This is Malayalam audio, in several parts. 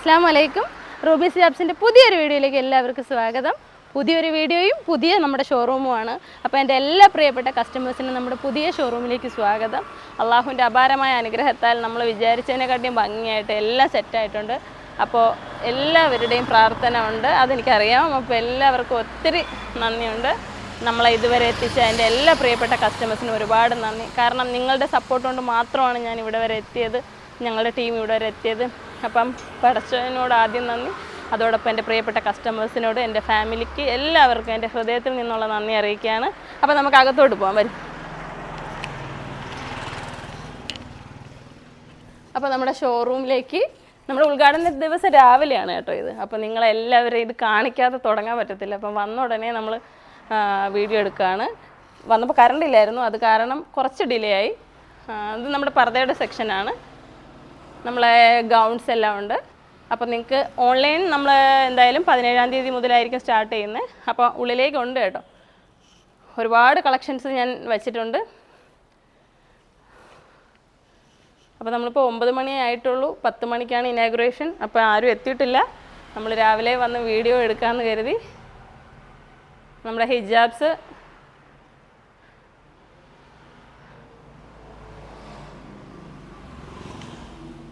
അസ്സാം വലൈക്കും റൂബി സിയാബ്സിന്റെ പുതിയൊരു വീഡിയോയിലേക്ക് എല്ലാവർക്കും സ്വാഗതം. പുതിയൊരു വീഡിയോയും പുതിയ നമ്മുടെ ഷോറൂമുമാണ് അപ്പോൾ എന്റെ എല്ലാ പ്രിയപ്പെട്ട കസ്റ്റമേഴ്സിനും നമ്മുടെ പുതിയ ഷോറൂമിലേക്ക് സ്വാഗതം. അള്ളാഹുവിന്റെ അപാരമായ അനുഗ്രഹത്താൽ നമ്മൾ വിചാരിച്ചതിനെക്കാട്ടിയും ഭംഗിയായിട്ട് എല്ലാം സെറ്റായിട്ടുണ്ട് അപ്പോൾ എല്ലാവരുടെയും പ്രാർത്ഥന ഉണ്ട്. അതെനിക്കറിയാം. അപ്പോൾ എല്ലാവർക്കും ഒത്തിരി നന്ദിയുണ്ട്. നമ്മളെ ഇതുവരെ എത്തിച്ച എന്റെ എല്ലാ പ്രിയപ്പെട്ട കസ്റ്റമേഴ്സിനും ഒരുപാട് നന്ദി. കാരണം നിങ്ങളുടെ സപ്പോർട്ട് കൊണ്ട് മാത്രമാണ് ഞാൻ ഇവിടെ വരെ എത്തിയത്. ഞങ്ങളുടെ ടീം ഇവിടെ വരെ എത്തിയത്. അപ്പം പഠിച്ചതിനോട് ആദ്യം നന്ദി. അതോടൊപ്പം എന്റെ പ്രിയപ്പെട്ട കസ്റ്റമേഴ്സിനോട് എന്റെ ഫാമിലിക്ക് എല്ലാവർക്കും എന്റെ ഹൃദയത്തിൽ നിന്നുള്ള നന്ദി അറിയിക്കുകയാണ്. അപ്പോൾ നമുക്ക് അകത്തോട്ട് പോകാം വരും. അപ്പോൾ നമ്മുടെ ഷോറൂമിലേക്ക് നമ്മുടെ ഉദ്ഘാടന ദിവസം രാവിലെയാണ് കേട്ടോ ഇത്. അപ്പോൾ നിങ്ങളെല്ലാവരും ഇത് കാണിക്കാതെ തുടങ്ങാൻ പറ്റത്തില്ല. അപ്പം വന്ന ഉടനെ നമ്മൾ വീഡിയോ എടുക്കുകയാണ്. വന്നപ്പോൾ കറണ്ട് ഇല്ലായിരുന്നു. അത് കാരണം കുറച്ച് ഡിലേ ആയി. അത് നമ്മുടെ പർദ്ദയുടെ സെക്ഷനാണ് നമ്മളെ ഗൗൺസ് എല്ലാം ഉണ്ട്. അപ്പോൾ നിങ്ങൾക്ക് ഓൺലൈൻ നമ്മൾ എന്തായാലും പതിനേഴാം തീയതി മുതലായിരിക്കും സ്റ്റാർട്ട് ചെയ്യുന്നത് അപ്പോൾ ഉള്ളിലേക്ക് ഉണ്ട് കേട്ടോ. ഒരുപാട് കളക്ഷൻസ് ഞാൻ വെച്ചിട്ടുണ്ട്. അപ്പോൾ നമ്മളിപ്പോൾ ഒമ്പത് മണി ആയിട്ടുള്ളൂ. പത്ത് മണിക്കാണ് ഇനാഗുറേഷൻ അപ്പോൾ ആരും എത്തിയിട്ടില്ല. നമ്മൾ രാവിലെ വന്ന് വീഡിയോ എടുക്കാമെന്ന് കരുതി. നമ്മുടെ ഹിജാബ്സ്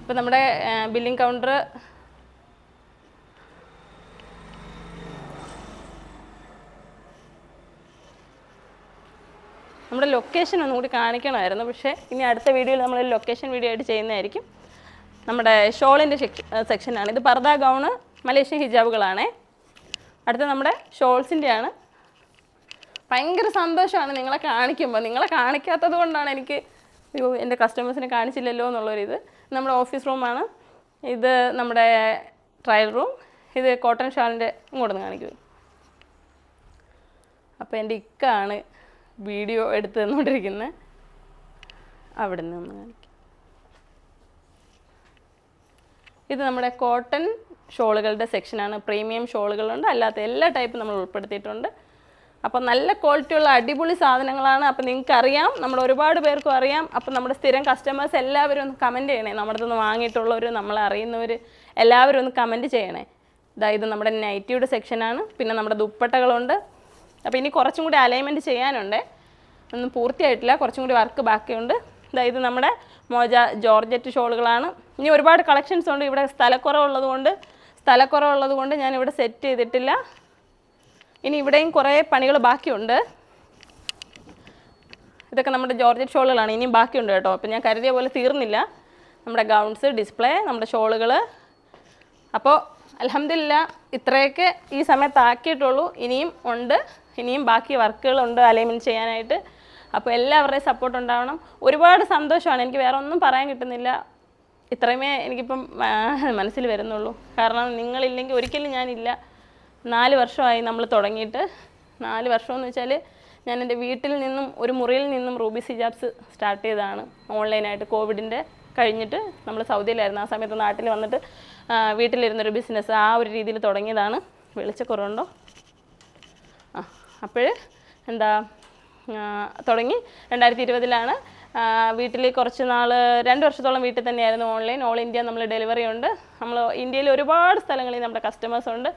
ഇപ്പോൾ നമ്മുടെ ബില്ലിംഗ് കൗണ്ടർ നമ്മുടെ ലൊക്കേഷൻ ഒന്നും കൂടി കാണിക്കണമായിരുന്നു. പക്ഷേ ഇനി അടുത്ത വീഡിയോയിൽ നമ്മൾ ലൊക്കേഷൻ വീഡിയോ ആയിട്ട് ചെയ്യുന്നതായിരിക്കും. നമ്മുടെ ഷോളിന്റെ സെക്ഷനാണ് ഇത് പർദ ഗൗണ് മലേഷ്യൻ ഹിജാബുകളാണേ. അടുത്ത നമ്മുടെ ഷോൾസിന്റെയാണ് ഭയങ്കര സന്തോഷമാണ് നിങ്ങളെ കാണിക്കുമ്പോൾ നിങ്ങളെ കാണിക്കാത്തത് കൊണ്ടാണ് എനിക്ക് എന്റെ കസ്റ്റമേഴ്സിനെ കാണിച്ചില്ലല്ലോ എന്നുള്ളൊരിത്. നമ്മുടെ ഓഫീസ് റൂമാണ്. ഇത് നമ്മുടെ ട്രയൽ റൂം. ഇത് കോട്ടൺ ഷാളിന്റെ ഇങ്ങോട്ടൊന്ന് കാണിക്കൂ അപ്പോൾ എന്റെ ഇക്കാണ് വീഡിയോ എടുത്ത് തന്നുകൊണ്ടിരിക്കുന്നത്. അവിടെ നിന്ന് ഒന്ന് കാണിക്കും. ഇത് നമ്മുടെ കോട്ടൺ ഷോളുകളുടെ സെക്ഷനാണ്. പ്രീമിയം ഷോളുകളുണ്ട്. അല്ലാത്ത എല്ലാ ടൈപ്പും നമ്മൾ ഉൾപ്പെടുത്തിയിട്ടുണ്ട്. അപ്പോൾ നല്ല ക്വാളിറ്റിയുള്ള അടിപൊളി സാധനങ്ങളാണ്. അപ്പോൾ നിങ്ങൾക്ക് അറിയാം നമ്മൾ ഒരുപാട് പേർക്കും അറിയാം. അപ്പോൾ നമ്മുടെ സ്ഥിരം കസ്റ്റമേഴ്സ് എല്ലാവരും ഒന്ന് കമന്റ് ചെയ്യണേ. നമ്മുടെ നിന്ന് വാങ്ങിയിട്ടുള്ളവർ നമ്മളെ അറിയുന്നവർ എല്ലാവരും ഒന്ന് കമന്റ് ചെയ്യണേ. ഇതാ നമ്മുടെ നൈറ്റിയുടെ സെക്ഷനാണ് പിന്നെ നമ്മുടെ ദുപ്പട്ടകളുണ്ട്. അപ്പോൾ ഇനി കുറച്ചും കൂടി അലൈൻമെന്റ് ചെയ്യാനുണ്ട്. ഒന്നും പൂർത്തിയായിട്ടില്ല കുറച്ചും കൂടി വർക്ക് ബാക്കിയുണ്ട്. ഇത് നമ്മുടെ മോജ ജോർജറ്റ് ഷോളുകളാണ്. ഇനി ഒരുപാട് കളക്ഷൻസ് ഉണ്ട്. ഇവിടെ സ്ഥലക്കുറവുള്ളത് കൊണ്ട് സ്ഥലക്കുറവുള്ളത് കൊണ്ട് ഞാൻ ഇവിടെ സെറ്റ് ചെയ്തിട്ടില്ല. ഇനി ഇവിടെയും കുറേ പണികൾ ബാക്കിയുണ്ട്. ഇതൊക്കെ നമ്മുടെ ജോർജറ്റ് ഷോളുകളാണ്. ഇനിയും ബാക്കിയുണ്ട് കേട്ടോ. അപ്പോൾ ഞാൻ കരുതിയ പോലെ തീർന്നില്ല. നമ്മുടെ ഗൗൺസ് ഡിസ്പ്ലേ നമ്മുടെ ഷോളുകൾ അപ്പോൾ അലഹമില്ല ഇത്രയൊക്കെ ഈ സമയത്ത് ആക്കിയിട്ടുള്ളൂ ഇനിയും ഉണ്ട്. ഇനിയും ബാക്കി വർക്കുകളുണ്ട് അലൈൻമെന്റ് ചെയ്യാനായിട്ട്. അപ്പോൾ എല്ലാവരുടെയും സപ്പോർട്ട് ഉണ്ടാവണം. ഒരുപാട് സന്തോഷമാണ്. എനിക്ക് വേറെ ഒന്നും പറയാൻ കിട്ടുന്നില്ല. ഇത്രയുമേ എനിക്കിപ്പം മനസ്സിൽ വരുന്നുള്ളൂ. കാരണം നിങ്ങളില്ലെങ്കിൽ ഒരിക്കലും ഞാനില്ല. നാല് വർഷമായി നമ്മൾ തുടങ്ങിയിട്ട്. നാല് വർഷമെന്ന് വെച്ചാൽ ഞാൻ എന്റെ വീട്ടിൽ നിന്നും ഒരു മുറിയിൽ നിന്നും റൂബി സിജാബ്സ് സ്റ്റാർട്ട് ചെയ്തതാണ്. ഓൺലൈനായിട്ട് കോവിഡിന്റെ കഴിഞ്ഞിട്ട് നമ്മൾ സൗദിയിലായിരുന്നു. ആ സമയത്ത് നാട്ടിൽ വന്നിട്ട് വീട്ടിലിരുന്നൊരു ബിസിനസ് ആ ഒരു രീതിയിൽ തുടങ്ങിയതാണ്. വെളിച്ചക്കുറവുണ്ടോ ആ അപ്പോൾ എന്താ തുടങ്ങി. രണ്ടായിരത്തി ഇരുപതിലാണ് വീട്ടിൽ കുറച്ച് നാൾ രണ്ട് വർഷത്തോളം വീട്ടിൽ തന്നെയായിരുന്നു ഓൺലൈൻ. ഓൾ ഇന്ത്യ നമ്മൾ ഡെലിവറി ഉണ്ട്. നമ്മൾ ഇന്ത്യയിൽ ഒരുപാട് സ്ഥലങ്ങളിൽ നമ്മുടെ കസ്റ്റമേഴ്സ് ഉണ്ട്.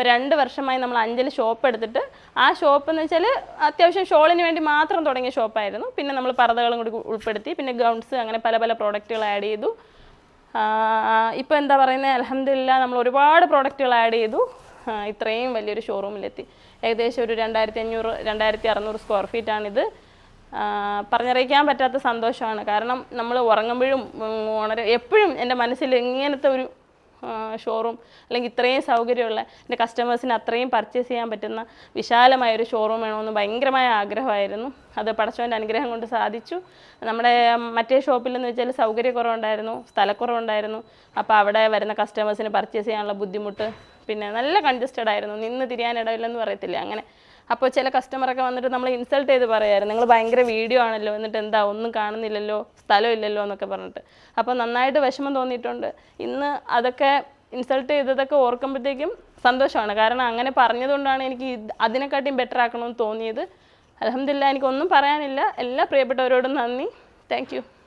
ഇപ്പോൾ രണ്ട് വർഷമായി നമ്മൾ അഞ്ചൽ ഷോപ്പ് എടുത്തിട്ട് ആ ഷോപ്പ് എന്ന് വെച്ചാൽ അത്യാവശ്യം ഷോളിന് വേണ്ടി മാത്രം തുടങ്ങിയ ഷോപ്പായിരുന്നു പിന്നെ നമ്മൾ പർദ്ദകളും കൂടി ഉൾപ്പെടുത്തി പിന്നെ ഗൗൺസ് അങ്ങനെ പല പല പ്രോഡക്റ്റുകൾ ആഡ് ചെയ്തു. ഇപ്പോൾ എന്താ പറയുന്നത് അലഹമില്ല നമ്മൾ ഒരുപാട് പ്രോഡക്റ്റുകൾ ആഡ് ചെയ്തു. ഇത്രയും വലിയൊരു ഷോറൂമിലെത്തി ഏകദേശം ഒരു രണ്ടായിരത്തി അഞ്ഞൂറ് രണ്ടായിരത്തി അറുന്നൂറ് സ്ക്വയർ ഫീറ്റാണിത് പറഞ്ഞറിയിക്കാൻ പറ്റാത്ത സന്തോഷമാണ്. കാരണം നമ്മൾ ഉറങ്ങുമ്പോഴും ഉം, എപ്പോഴും എന്റെ മനസ്സിൽ ഇങ്ങനത്തെ ഒരു ഷോറൂം അല്ലെങ്കിൽ ഇത്രയും സൗകര്യമുള്ള എന്റെ കസ്റ്റമേഴ്സിന് അത്രയും പർച്ചേസ് ചെയ്യാൻ പറ്റുന്ന വിശാലമായ ഒരു ഷോറൂം വേണമെന്ന് ഭയങ്കരമായ ആഗ്രഹമായിരുന്നു. അത് പടച്ചവന്റെ അനുഗ്രഹം കൊണ്ട് സാധിച്ചു. നമ്മുടെ മറ്റേ ഷോപ്പിലെന്ന് വെച്ചാൽ സൗകര്യക്കുറവുണ്ടായിരുന്നു സ്ഥലക്കുറവുണ്ടായിരുന്നു. അപ്പോൾ അവിടെ വരുന്ന കസ്റ്റമേഴ്സിന് പർച്ചേസ് ചെയ്യാനുള്ള ബുദ്ധിമുട്ട് പിന്നെ നല്ല കൺജസ്റ്റഡ് ആയിരുന്നു. നിന്ന് തിരിയാനിടയില്ലെന്ന് പറയത്തില്ല? അങ്ങനെ അപ്പോൾ ചില കസ്റ്റമറൊക്കെ വന്നിട്ട് നമ്മൾ ഇൻസൾട്ട് ചെയ്ത് പറയാമായിരുന്നു നിങ്ങൾ ഭയങ്കര വീഡിയോ ആണല്ലോ. എന്നിട്ട് എന്താ? ഒന്നും കാണുന്നില്ലല്ലോ. സ്ഥലമില്ലല്ലോ എന്നൊക്കെ പറഞ്ഞിട്ട്. അപ്പോൾ നന്നായിട്ട് വിഷമം തോന്നിയിട്ടുണ്ട്. ഇന്ന് അതൊക്കെ ഇൻസൾട്ട് ചെയ്തതൊക്കെ ഓർക്കുമ്പോഴത്തേക്കും സന്തോഷമാണ്. കാരണം അങ്ങനെ പറഞ്ഞതുകൊണ്ടാണ് എനിക്ക് അതിനെക്കാട്ടിയും ബെറ്റർ ആക്കണമെന്ന് തോന്നിയത്. അലഹമില്ല എനിക്കൊന്നും പറയാനില്ല. എല്ലാ പ്രിയപ്പെട്ടവരോടും നന്ദി. താങ്ക്